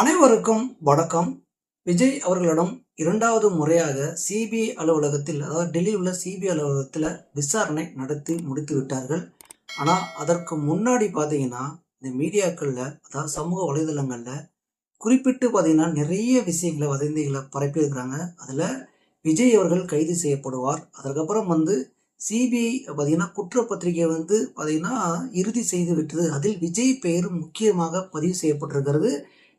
அனைவருக்கும் வணக்கம். விஜய் அவர்களிடம் இரண்டாவது முறையாக சிபிஐ அலுவலகத்தில் அதாவது டெல்லியில் உள்ள சிபிஐ அலுவலகத்தில் விசாரணை நடத்தி முடித்து விட்டார்கள். ஆனால் அதற்கு முன்னாடி பார்த்தீங்கன்னா இந்த மீடியாக்களில் அதாவது சமூக வலைதளங்களில் குறிப்பிட்டு பார்த்தீங்கன்னா நிறைய விஷயங்களை வதந்திகளை பரப்பியிருக்கிறாங்க. அதில் விஜய் அவர்கள் கைது செய்யப்படுவார். அதற்கப்புறம் வந்து சிபிஐ பார்த்தீங்கன்னா குற்றப்பத்திரிகை வந்து பார்த்தீங்கன்னா இறுதி செய்து விட்டது. அதில் விஜய் பெயர் முக்கியமாக பதிவு செய்யப்பட்டிருக்கிறது.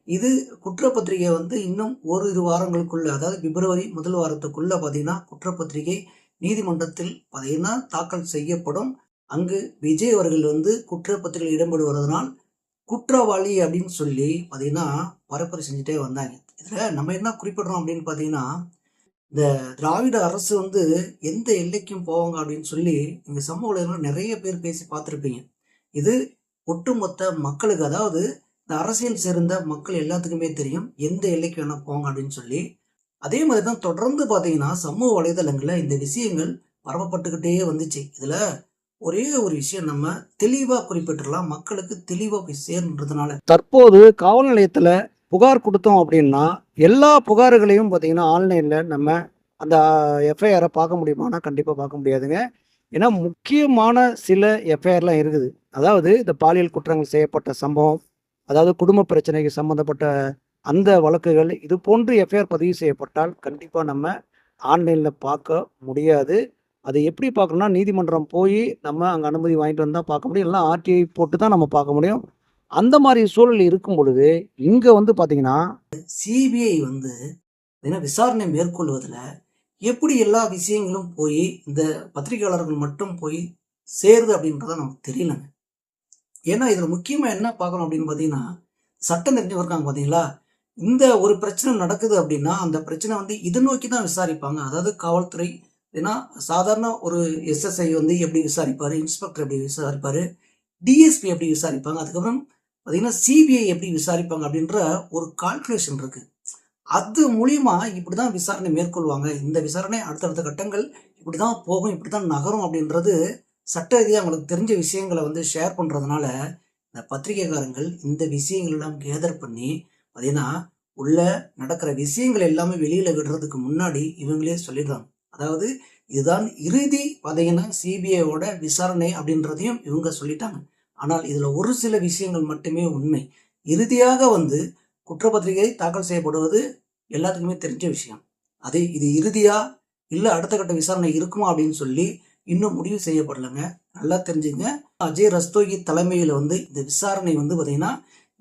இது குற்றப்பத்திரிகை வந்து இன்னும் ஓரிரு வாரங்களுக்குள்ள அதாவது பிப்ரவரி முதல் வாரத்துக்குள்ள பார்த்தீங்கன்னா குற்றப்பத்திரிகை நீதிமன்றத்தில் பார்த்தீங்கன்னா தாக்கல் செய்யப்படும். அங்கு விஜய் அவர்கள் வந்து குற்றப்பத்திரிகை இடம்பெறுவதனால் குற்றவாளி அப்படின்னு சொல்லி பார்த்தீங்கன்னா பரப்புரை செஞ்சுட்டே வந்தாங்க. இதில் நம்ம என்ன குறிப்பிடுறோம் அப்படின்னு பார்த்தீங்கன்னா இந்த திராவிட அரசு வந்து எந்த எல்லைக்கும் போவாங்க அப்படின்னு சொல்லி இங்கே சமூக நிறைய பேர் பேசி பார்த்துருப்பீங்க. இது ஒட்டுமொத்த மக்களுக்கு அதாவது இந்த அரசியல் சேர்ந்த மக்கள் எல்லாத்துக்குமே தெரியும் எந்த எல்லைக்கு வேணா போங்க அப்படின்னு சொல்லி. அதே மாதிரி தான் தொடர்ந்து பார்த்தீங்கன்னா சமூக வலைதளங்களில் இந்த விஷயங்கள் பரவப்பட்டுக்கிட்டே வந்துச்சு. இதில் ஒரே ஒரு விஷயம் நம்ம தெளிவாக குறிப்பிட்டுலாம் மக்களுக்கு தெளிவாக போய் சேர்ன்றதுனால தற்போது காவல் நிலையத்தில் புகார் கொடுத்தோம் அப்படின்னா எல்லா புகார்களையும் பார்த்தீங்கன்னா ஆன்லைனில் நம்ம அந்த எஃப்ஐஆரை பார்க்க முடியுமானா கண்டிப்பாக பார்க்க முடியாதுங்க. ஏன்னா முக்கியமான சில எஃப்ஐஆர்லாம் இருக்குது. அதாவது இந்த பாலியல் குற்றங்கள் செய்யப்பட்ட சம்பவம் அதாவது குடும்ப பிரச்சனைக்கு சம்மந்தப்பட்ட அந்த வழக்குகள் இது போன்று எஃப்ஐஆர் பதிவு செய்யப்பட்டால் கண்டிப்பாக நம்ம ஆன்லைனில் பார்க்க முடியாது. அது எப்படி பார்க்கணும்னா நீதிமன்றம் போய் நம்ம அங்கே அனுமதி வாங்கிட்டு வந்தால் பார்க்க முடியும். இல்லைனா ஆர்டிஐ போட்டு தான் நம்ம பார்க்க முடியும். அந்த மாதிரி சூழல் இருக்கும் பொழுது இங்கே வந்து பார்த்தீங்கன்னா சிபிஐ வந்து விசாரணை மேற்கொள்வதில் எப்படி எல்லா விஷயங்களும் போய் இந்த பத்திரிகையாளர்கள் மட்டும் போய் சேருது அப்படின்றத நமக்கு தெரியலங்க. ஏன்னா இதில் முக்கியமாக என்ன பார்க்கணும் அப்படின்னு பார்த்தீங்கன்னா சட்டம் தெரிஞ்சு இருக்காங்க பார்த்தீங்களா? இந்த ஒரு பிரச்சனை நடக்குது அப்படின்னா அந்த பிரச்சனை வந்து இதை நோக்கி தான் விசாரிப்பாங்க. அதாவது காவல்துறை ஏன்னா சாதாரண ஒரு எஸ்எஸ்ஐ வந்து எப்படி விசாரிப்பார் இன்ஸ்பெக்டர் எப்படி விசாரிப்பார் டிஎஸ்பி எப்படி விசாரிப்பாங்க அதுக்கப்புறம் பார்த்தீங்கன்னா சிபிஐ எப்படி விசாரிப்பாங்க அப்படின்ற ஒரு கால்குலேஷன் இருக்கு. அது மூலியமா இப்படி தான் விசாரணை மேற்கொள்வாங்க. இந்த விசாரணை அடுத்தடுத்த கட்டங்கள் இப்படி தான் போகும் இப்படி தான் நகரும் அப்படின்றது சட்ட ரீதியாக அவங்களுக்கு தெரிஞ்ச விஷயங்களை வந்து ஷேர் பண்ணுறதுனால இந்த பத்திரிகைக்காரங்கள் இந்த விஷயங்கள் எல்லாம் கேதர் பண்ணி பார்த்தீங்கன்னா உள்ள நடக்கிற விஷயங்கள் எல்லாமே வெளியில் விடுறதுக்கு முன்னாடி இவங்களே சொல்லிடுறாங்க. அதாவது இதுதான் இறுதி பார்த்தீங்கன்னா சிபிஐயோட விசாரணை அப்படின்றதையும் இவங்க சொல்லிட்டாங்க. ஆனால் இதில் ஒரு சில விஷயங்கள் மட்டுமே உண்மை. இறுதியாக வந்து குற்றப்பத்திரிகை தாக்கல் செய்யப்படுவது எல்லாத்துக்குமே தெரிஞ்ச விஷயம். அது இது இறுதியா இல்லை அடுத்த கட்ட விசாரணை இருக்குமா அப்படின்னு சொல்லி இன்னும் முடிவு செய்யப்படலைங்க. நல்லா தெரிஞ்சுங்க. அஜய் ரஸ்தோகி தலைமையில் வந்து இந்த விசாரணை வந்து பார்த்தீங்கன்னா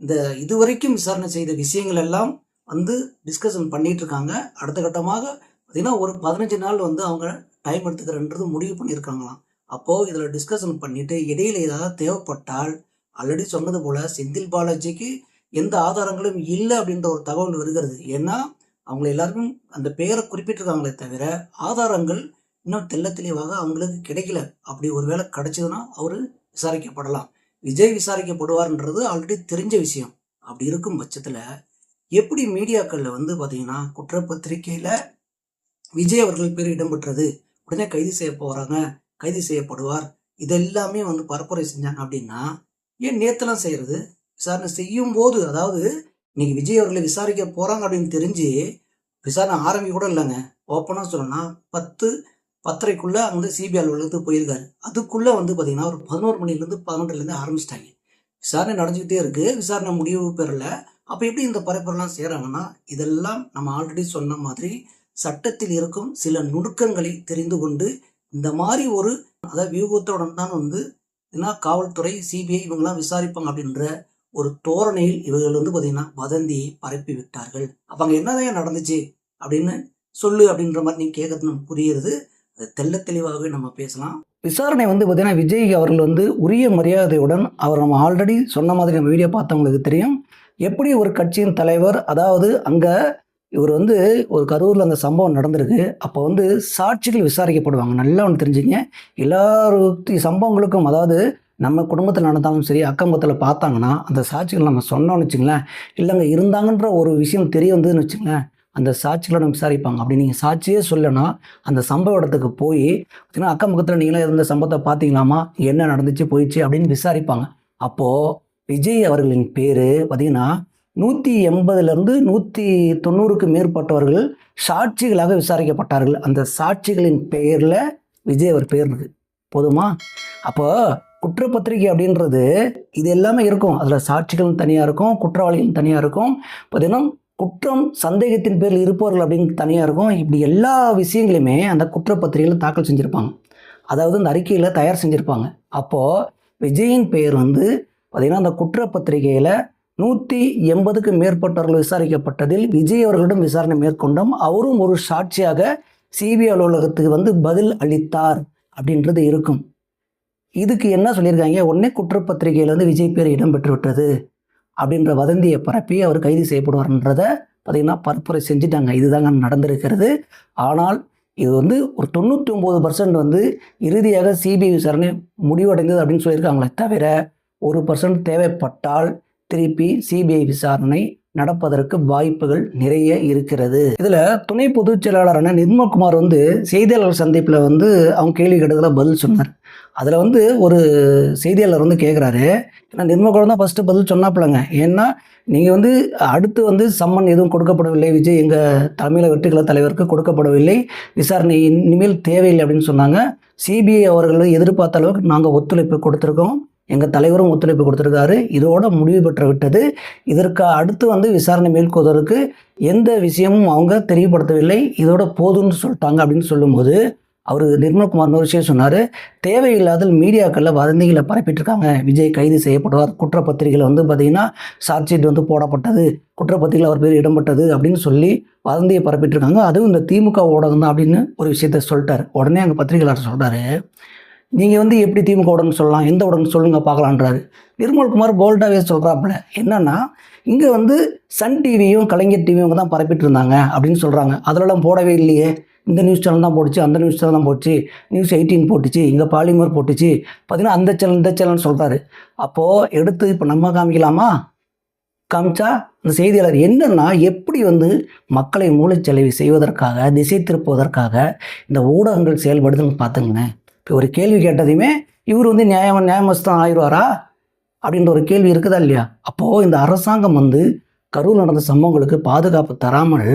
இந்த இதுவரைக்கும் விசாரணை செய்த விஷயங்கள் எல்லாம் வந்து டிஸ்கஷன் பண்ணிட்டு இருக்காங்க அடுத்த கட்டமாக பார்த்தீங்கன்னா ஒரு பதினஞ்சு நாள் வந்து அவங்க டைம் எடுத்துக்கிறன்றது முடிவு பண்ணியிருக்காங்களாம். அப்போது இதில் டிஸ்கஷன் பண்ணிட்டு இடையில ஏதாவது தேவைப்பட்டால் ஆல்ரெடி சொன்னது போல செந்தில் பாலாஜிக்கு எந்த ஆதாரங்களும் இல்லை அப்படின்ற ஒரு தகவல் வருகிறது. ஏன்னா அவங்க எல்லாருக்கும் அந்த பெயரை குறிப்பிட்டிருக்காங்களே தவிர ஆதாரங்கள் இன்னும் தெல்ல தெளிவாக அவங்களுக்கு கிடைக்கல. அப்படி ஒருவேளை கிடைச்சதுன்னா அவர் விசாரிக்கப்படலாம். விஜய் விசாரிக்கப்படுவார்ன்றது ஆல்ரெடி தெரிஞ்ச விஷயம். அப்படி இருக்கும் பட்சத்தில் எப்படி மீடியாக்களில் வந்து பார்த்தீங்கன்னா குற்றப்பத்திரிக்கையில் விஜய் அவர்கள் பேர் இடம்பெற்றது உடனே கைது செய்ய போகிறாங்க கைது செய்யப்படுவார் இதெல்லாமே வந்து பரப்புரை செஞ்சாங்க அப்படின்னா ஏன் நேத்தெல்லாம் செய்கிறது விசாரணை செய்யும் போது அதாவது இன்னைக்கு விஜய் அவர்களை விசாரிக்க போகிறாங்க அப்படின்னு தெரிஞ்சு விசாரணை ஆரம்பிக்க கூட இல்லைங்க. ஓப்பனாக சொல்லணும்னா பத்து பத்தரைக்குள்ள அங்கே வந்து சிபிஐ அலுவலகத்துக்கு போயிருக்காரு. அதுக்குள்ள வந்து பார்த்தீங்கன்னா ஒரு பதினோரு மணிலேருந்து பதினொன்றுலேருந்து ஆரம்பிச்சிட்டாங்க. விசாரணை நடந்துக்கிட்டே இருக்கு. விசாரணை முடிவு பெறல. அப்போ எப்படி இந்த பரப்புரெல்லாம் செய்கிறாங்கன்னா இதெல்லாம் நம்ம ஆல்ரெடி சொன்ன மாதிரி சட்டத்தில் இருக்கும் சில நுணுக்கங்களை தெரிந்து கொண்டு இந்த மாதிரி ஒரு அதாவது வியூகத்துடன் தான் வந்து ஏன்னா காவல்துறை சிபிஐ இவங்கெல்லாம் விசாரிப்பாங்க அப்படின்ற ஒரு தோரணையில் இவர்கள் வந்து பார்த்தீங்கன்னா வதந்தியை பரப்பி விட்டார்கள். அப்போ அங்கே என்னதான் நடந்துச்சு அப்படின்னு சொல்லு அப்படின்ற மாதிரி நீங்கள் கேட்கறது நமக்கு அது தெளிவாகவே நம்ம பேசலாம். விசாரணை வந்து பார்த்தீங்கன்னா விஜய் அவர்கள் வந்து உரிய மரியாதையுடன் அவர் நம்ம ஆல்ரெடி சொன்ன மாதிரி நம்ம வீடியோ பார்த்தவங்களுக்கு தெரியும். எப்படி ஒரு கட்சியின் தலைவர் அதாவது அங்கே இவர் வந்து ஒரு கரூரில் அந்த சம்பவம் நடந்திருக்கு. அப்போ வந்து சாட்சிகள் விசாரிக்கப்படுவாங்க. நல்லா ஒன்று தெரிஞ்சுங்க. எல்லாரு சம்பவங்களுக்கும் அதாவது நம்ம குடும்பத்தில் நடந்தாலும் சரி அக்கம்பத்தில் பார்த்தாங்கன்னா அந்த சாட்சிகள் நம்ம சொன்னோம்னு வச்சுங்களேன் இல்லைங்க இருந்தாங்கன்ற ஒரு விஷயம் தெரிய வந்ததுன்னு வச்சுங்களேன் அந்த சாட்சிகளை விசாரிப்பாங்க. அப்படி நீங்கள் சாட்சியே சொல்லனா அந்த சம்பவ இடத்துக்கு போய் பார்த்தீங்கன்னா அக்கம் பக்கத்தில் நீங்களே இருந்த சம்பவத்தை பார்த்தீங்களாமா என்ன நடந்துச்சு போயிடுச்சு அப்படின்னு விசாரிப்பாங்க. அப்போது விஜய் அவர்களின் பேர் பார்த்தீங்கன்னா நூற்றி எண்பதுலேருந்து நூற்றி தொண்ணூறுக்கு மேற்பட்டவர்கள் சாட்சிகளாக விசாரிக்கப்பட்டார்கள். அந்த சாட்சிகளின் பெயரில் விஜய் அவர் பேர் இருக்கு போதுமா? அப்போ குற்றப்பத்திரிகை அப்படின்றது இது எல்லாமே இருக்கும். அதில் சாட்சிகளும் தனியாக இருக்கும் குற்றவாளிகளும் தனியாக இருக்கும். பார்த்தீங்கன்னா குற்றம் சந்தேகத்தின் பேரில் இருப்பவர்கள் அப்படின்னு தனியாக இருக்கும். இப்படி எல்லா விஷயங்களையுமே அந்த குற்றப்பத்திரிகையில் தாக்கல் செஞ்சுருப்பாங்க. அதாவது அந்த அறிக்கையில் தயார் செஞ்சுருப்பாங்க. அப்போது விஜயின் பெயர் வந்து பார்த்திங்கன்னா அந்த குற்றப்பத்திரிகையில் நூற்றி எண்பதுக்கு மேற்பட்டவர்கள் விசாரிக்கப்பட்டதில் விஜய் அவர்களிடம் விசாரணை மேற்கொண்டோம். அவரும் ஒரு சாட்சியாக சிபிஐ அலுவலகத்துக்கு வந்து பதில் அளித்தார் அப்படின்றது இருக்கும். இதுக்கு என்ன சொல்லியிருக்காங்க? உடனே குற்றப்பத்திரிகையில் வந்து விஜய் பேர் இடம்பெற்று விட்டது அப்படின்ற வதந்தியை பரப்பி அவர் கைது செய்யப்படுவார்ன்றதை பார்த்திங்கன்னா பரப்புரை செஞ்சுட்டாங்க. இதுதாங்க நடந்திருக்கிறது. ஆனால் இது வந்து ஒரு தொண்ணூற்றி ஒம்பது பர்சன்ட் வந்து இறுதியாக சிபிஐ விசாரணை முடிவடைந்தது அப்படின்னு சொல்லியிருக்காங்களே தவிர ஒரு பர்சன்ட் தேவைப்பட்டால் திருப்பி சிபிஐ விசாரணை நடப்பதற்கு வாய்ப்புகள் நிறைய இருக்கிறது. இதில் துணை பொதுச் செயலாளரான நிர்மல்குமார் வந்து செய்தியாளர் சந்திப்பில் வந்து அவங்க கேள்வி கேட்டதில் பதில் சொன்னார். அதில் வந்து ஒரு செய்தியாளர் வந்து கேட்குறாரு ஏன்னா நிர்மல்குமார் தான் ஃபஸ்ட்டு பதில் சொன்னாப்பிலங்க. ஏன்னா நீங்கள் வந்து அடுத்து வந்து சம்மன் எதுவும் கொடுக்கப்படவில்லை விஜய் எங்கள் தமிழக வெற்றிகள தலைவருக்கு கொடுக்கப்படவில்லை விசாரணை இனிமேல் தேவையில்லை அப்படின்னு சொன்னாங்க. சிபிஐ அவர்கள் எதிர்பார்த்த அளவுக்கு நாங்கள் ஒத்துழைப்பு கொடுத்துருக்கோம். எங்கள் தலைவரும் ஒத்துழைப்பு கொடுத்துருக்காரு. இதோட முடிவு பெற்று விட்டது. இதற்கு அடுத்து வந்து விசாரணை மேற்கொள்வதற்கு எந்த விஷயமும் அவங்க தெரியப்படுத்தவில்லை இதோட போதும்னு சொல்லிட்டாங்க அப்படின்னு சொல்லும்போது அவர் நிர்மல்குமார்னு ஒரு விஷயம் சொன்னார் தேவையில்லாத மீடியாக்களில் வதந்திகளை பரப்பிட்டு இருக்காங்க விஜய் கைது செய்யப்படுவார். குற்றப்பத்திரிகையில் வந்து பார்த்திங்கன்னா சார்ஜ் ஷீட் வந்து போடப்பட்டது. குற்றப்பத்திரிகையில் அவர் பேர் இடம்பட்டது அப்படின்னு சொல்லி வதந்தியை பரப்பிட்டு இருக்காங்க அதுவும் இந்த திமுக ஊடகம் தான் அப்படின்னு ஒரு விஷயத்த சொல்லிட்டார். உடனே அங்கே பத்திரிகையாளர் சொல்கிறாரு நீங்கள் வந்து எப்படி திமுக உடனே சொல்லலாம் எந்த உடனே சொல்லுங்க பார்க்கலான்றாரு. நிர்மல்குமார் போல்டாகவே சொல்கிறாப்புல என்னன்னா இங்கே வந்து சன் டிவியும் கலைஞர் டிவியும் தான் பரப்பிட்டு இருந்தாங்க அப்படின்னு சொல்கிறாங்க அதிலலாம் போடவே இல்லையே. இந்த நியூஸ் சேனல் தான் போட்டுச்சு அந்த நியூஸ் சேனல் தான் போட்டுச்சு நியூஸ் எயிட்டீன் போட்டுச்சு இங்கே பாலிமர் போட்டுச்சு. பார்த்தீங்கன்னா அந்த சேனல் இந்த சேனல் சொல்கிறாரு அப்போது எடுத்து இப்போ நம்ம காமிக்கலாமா? காமிச்சா இந்த செய்தியாளர் என்னன்னா எப்படி வந்து மக்களை மூளைச்செலவு செய்வதற்காக திசை திருப்புவதற்காக இந்த ஊடகங்கள் செயல்படுதுன்னு பார்த்துங்களேன் இப்போ ஒரு கேள்வி கேட்டதையுமே இவர் வந்து நியாயம் நியாயமஸ்தான் ஆயிடுவாரா? அப்படின்ற ஒரு கேள்வி இருக்குதா இல்லையா? அப்போது இந்த அரசாங்கம் வந்து கரூர் நடந்த சம்பவங்களுக்கு பாதுகாப்பு தராமல்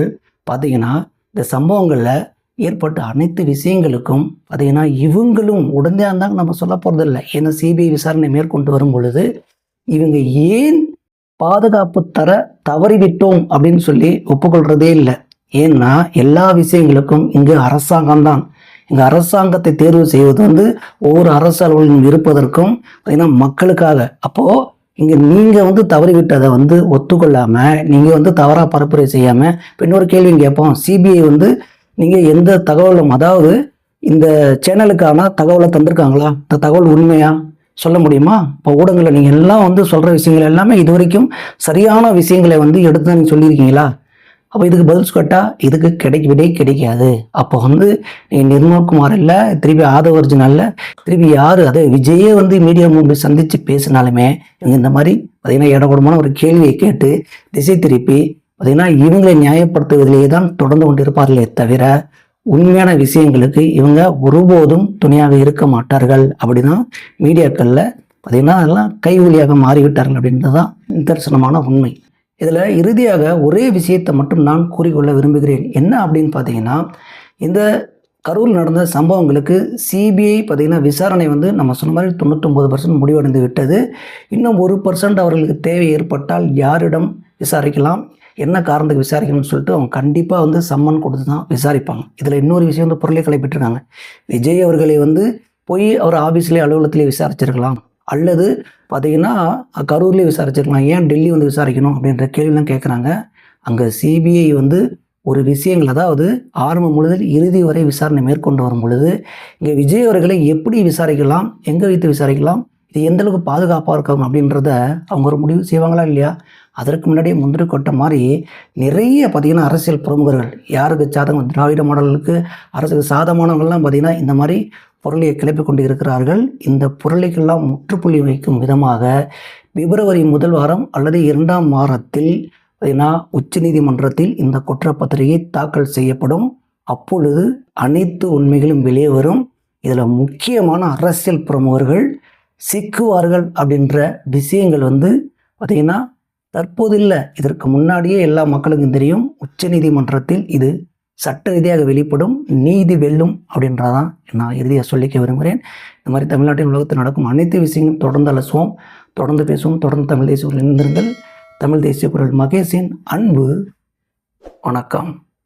பார்த்தீங்கன்னா இந்த சம்பவங்களில் ஏற்பட்ட அனைத்து விஷயங்களுக்கும் பார்த்தீங்கன்னா இவங்களும் உடனே இருந்தாங்க நம்ம சொல்ல போகிறதில்ல ஏன்னா சிபிஐ விசாரணை மேற்கொண்டு வரும் பொழுது இவங்க ஏன் பாதுகாப்பு தர தவறிவிட்டோம் அப்படின்னு சொல்லி ஒப்புக்கொள்கிறதே இல்லை. ஏன்னா எல்லா விஷயங்களுக்கும் இங்கு அரசாங்கம் தான் இந்த அரசாங்கத்தை தேர்வு செய்வது வந்து ஒவ்வொரு அரசு அலுவலகம் இருப்பதற்கும் பார்த்தீங்கன்னா மக்களுக்காக. அப்போது இங்கே நீங்கள் வந்து தவறிவிட்டதை வந்து ஒத்துக்கொள்ளாமல் நீங்கள் வந்து தவறாக பரப்புரை செய்யாமல் இப்போ இன்னொரு கேள்வி கேட்போம். சிபிஐ வந்து நீங்கள் எந்த தகவலும் அதாவது இந்த சேனலுக்கான தகவலை தந்திருக்காங்களா? இந்த தகவல் உண்மையா? சொல்ல முடியுமா? இப்போ ஊடகங்களில் நீங்கள் எல்லாம் வந்து சொல்கிற விஷயங்கள் எல்லாமே இது வரைக்கும் சரியான விஷயங்களை வந்து எடுத்து நீங்கள் சொல்லியிருக்கீங்களா? அப்போ இதுக்கு பதில் கேட்டால் இதுக்கு கிடைக்க விடை கிடைக்காது. அப்போ வந்து நீங்கள் நிர்மல்குமார் இல்லை திருப்பி ஆதவர்ஜுன் அல்ல திருப்பி யார்? அதே விஜயே வந்து மீடியா முன்பு சந்தித்து பேசினாலுமே இவங்க இந்த மாதிரி பார்த்தீங்கன்னா இடகுடமான ஒரு கேள்வியை கேட்டு திசை திருப்பி பார்த்தீங்கன்னா இவங்களை நியாயப்படுத்துவதிலேயே தான் தொடர்ந்து கொண்டு இருப்பார்களே தவிர உண்மையான விஷயங்களுக்கு இவங்க ஒருபோதும் துணையாக இருக்க மாட்டார்கள் அப்படிதான் மீடியாக்களில் பார்த்தீங்கன்னா அதெல்லாம் கைவழியாக மாறிவிட்டார்கள் அப்படின்றது தான் நிதர்சனமான உண்மை. இதில் இறுதியாக ஒரே விஷயத்தை மட்டும் நான் கூறிக்கொள்ள விரும்புகிறேன். என்ன அப்படின்னு பார்த்தீங்கன்னா இந்த கரூர் நடந்த சம்பவங்களுக்கு சிபிஐ பார்த்தீங்கன்னா விசாரணை வந்து நம்ம சொன்ன மாதிரி தொண்ணூத்தொம்பது பர்சன்ட் முடிவடைந்து விட்டது. இன்னும் ஒரு பர்சன்ட் அவர்களுக்கு தேவை ஏற்பட்டால் யாரிடம் விசாரிக்கலாம்? என்ன காரணத்துக்கு விசாரிக்கணும்னு சொல்லிட்டு அவங்க கண்டிப்பாக வந்து சம்மன் கொடுத்து தான் விசாரிப்பாங்க. இதில் இன்னொரு விஷயம் வந்து பொருளை கலைப்பட்டிருக்காங்க. விஜய் அவர்களை வந்து போய் அவர் ஆஃபீஸ்லேயே அலுவலகத்திலே விசாரிச்சிருக்கலாம். அல்லது பார்த்திங்கன்னா கரூர்லேயே விசாரிச்சிருக்கலாம். ஏன் டெல்லி வந்து விசாரிக்கணும் அப்படின்ற கேள்விலாம் கேட்குறாங்க அங்கே சிபிஐ வந்து ஒரு விஷயங்கள் அதாவது ஆரம்பம் முழுதில் இறுதி வரை விசாரணை மேற்கொண்டு வரும் பொழுது இங்கே விஜய் அவர்களை எப்படி விசாரிக்கலாம் எங்கே வைத்து விசாரிக்கலாம் இது எந்தளவுக்கு பாதுகாப்பாக இருக்கும் அப்படின்றத அவங்க ஒரு முடிவு செய்வாங்களா இல்லையா? அதற்கு முன்னாடியே முந்திரி கொட்ட மாதிரி நிறைய பார்த்திங்கன்னா அரசியல் பிரமுகர்கள் யாருக்கு சாதகம் திராவிட மாடலுக்கு அரசுக்கு சாதமானவங்கள்லாம் பார்த்திங்கன்னா இந்த மாதிரி பொருளை கிளப்பி கொண்டு இருக்கிறார்கள் இந்த பொருளைக்கெல்லாம் முற்றுப்புள்ளி வைக்கும் விதமாக பிப்ரவரி முதல் வாரம் அல்லது இரண்டாம் வாரத்தில் பார்த்தீங்கன்னா உச்சநீதிமன்றத்தில் இந்த குற்றப்பத்திரிகை தாக்கல் செய்யப்படும். அப்பொழுது அனைத்து உண்மைகளும் வெளியே வரும். இதில் முக்கியமான அரசியல் பிரமுகர்கள் சிக்குவார்கள் அப்படின்ற விஷயங்கள் வந்து பார்த்திங்கன்னா தற்போது இல்லை. இதற்கு முன்னாடியே எல்லா மக்களுக்கும் தெரியும். உச்சநீதிமன்றத்தில் இது சட்ட ரீதியாக வெளிப்படும் நீதி வெல்லும் அப்படின்றதான் நான் இறுதியாக சொல்லிக்க விரும்புகிறேன். இந்த மாதிரி தமிழ்நாட்டின் உலகத்தில் நடக்கும் அனைத்து விஷயங்களும் தொடர்ந்து அலசுவோம். தொடர்ந்து பேசுவோம் தொடர்ந்து தமிழ் தேசிய குரல் இணைந்திருங்கள். தமிழ் தேசிய குரல் மகேஷின் அன்பு. வணக்கம்.